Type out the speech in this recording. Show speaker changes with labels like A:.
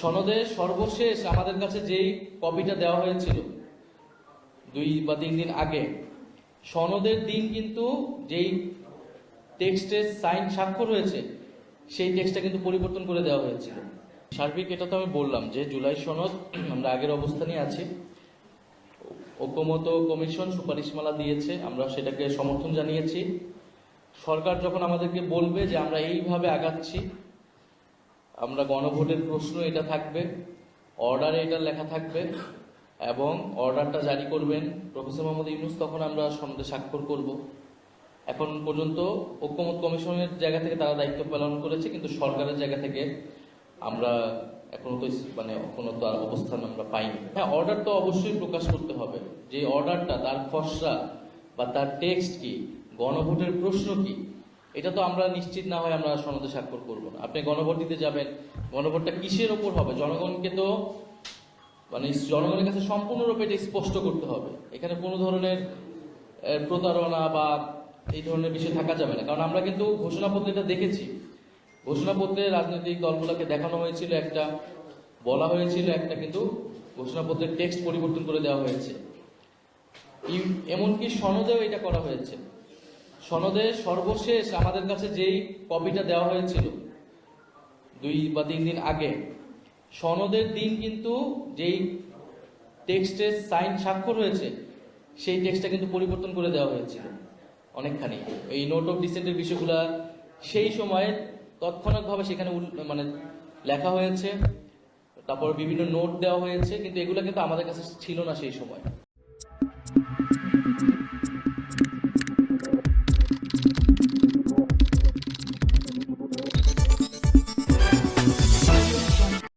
A: সনদের সর্বশেষ আমাদের কাছে যেই কপিটা দেওয়া হয়েছিল, দুই বা তিন দিন আগে, সনদের দিন কিন্তু যেই টেক্সটের সাইন স্বাক্ষর হয়েছে, সেই টেক্সটটা কিন্তু পরিবর্তন করে দেওয়া হয়েছিল। সার্বিক, এটা তো আমি বললাম যে জুলাই সনদ, আমরা আগের অবস্থানে আছি। ঐক্যমত কমিশন সুপারিশমালা দিয়েছে, আমরা সেটাকে সমর্থন জানিয়েছি। সরকার যখন আমাদেরকে বলবে যে আমরা এইভাবে আগাচ্ছি আমরা গণভোটের প্রশ্ন এটা থাকবে অর্ডারে এটা লেখা থাকবে, এবং অর্ডারটা জারি করবেন। প্রফেসর মোহাম্মদ ইউনুস, তখন আমরা সনদে স্বাক্ষর করব। এখন পর্যন্ত ঐক্যমত কমিশনের জায়গা থেকে তারা দায়িত্ব পালন করেছে, কিন্তু সরকারের জায়গা থেকে আমরা এখনও তো মানে কোনো তো আর অবস্থান আমরা পাইনি। হ্যাঁ অর্ডার তো অবশ্যই প্রকাশ করতে হবে। যে অর্ডারটা তার খসড়া বা তার টেক্সট কি, গণভোটের প্রশ্ন কি এটা তো আমরা নিশ্চিত না হয় আমরা সনদে স্বাক্ষর করব না। আপনি গণভোট দিতে যাবেন, গণভোটটা কিসের ওপর হবে? জনগণকে তো মানে জনগণের কাছে সম্পূর্ণরূপে এটা স্পষ্ট করতে হবে। এখানে কোনো ধরনের প্রতারণা বা এই ধরনের বিষয় থাকা যাবে না। কারণ আমরা কিন্তু ঘোষণাপত্রটা দেখেছি। ঘোষণাপত্রে রাজনৈতিক দলগুলোকে দেখানো হয়েছিল একটা, বলা হয়েছিল একটা কিন্তু ঘোষণাপত্রের টেক্সট পরিবর্তন করে দেওয়া হয়েছে। এমনকি সনদেও এটা করা হয়েছে। সনদে সর্বশেষ আমাদের কাছে যেই কপিটা দেওয়া হয়েছিল, দুই বা তিন দিন আগে, সনদের দিন কিন্তু যেই টেক্সটের সাইন স্বাক্ষর হয়েছে, সেই টেক্সটটা কিন্তু পরিবর্তন করে দেওয়া হয়েছিল অনেকখানি। এই নোট অফ ডিসেন্টের বিষয়গুলো সেই সময়ে তৎক্ষণাৎভাবে সেখানে মানে লেখা হয়েছে, তারপর বিভিন্ন নোট দেওয়া হয়েছে, কিন্তু এগুলো কিন্তু আমাদের কাছে ছিল না সেই সময়।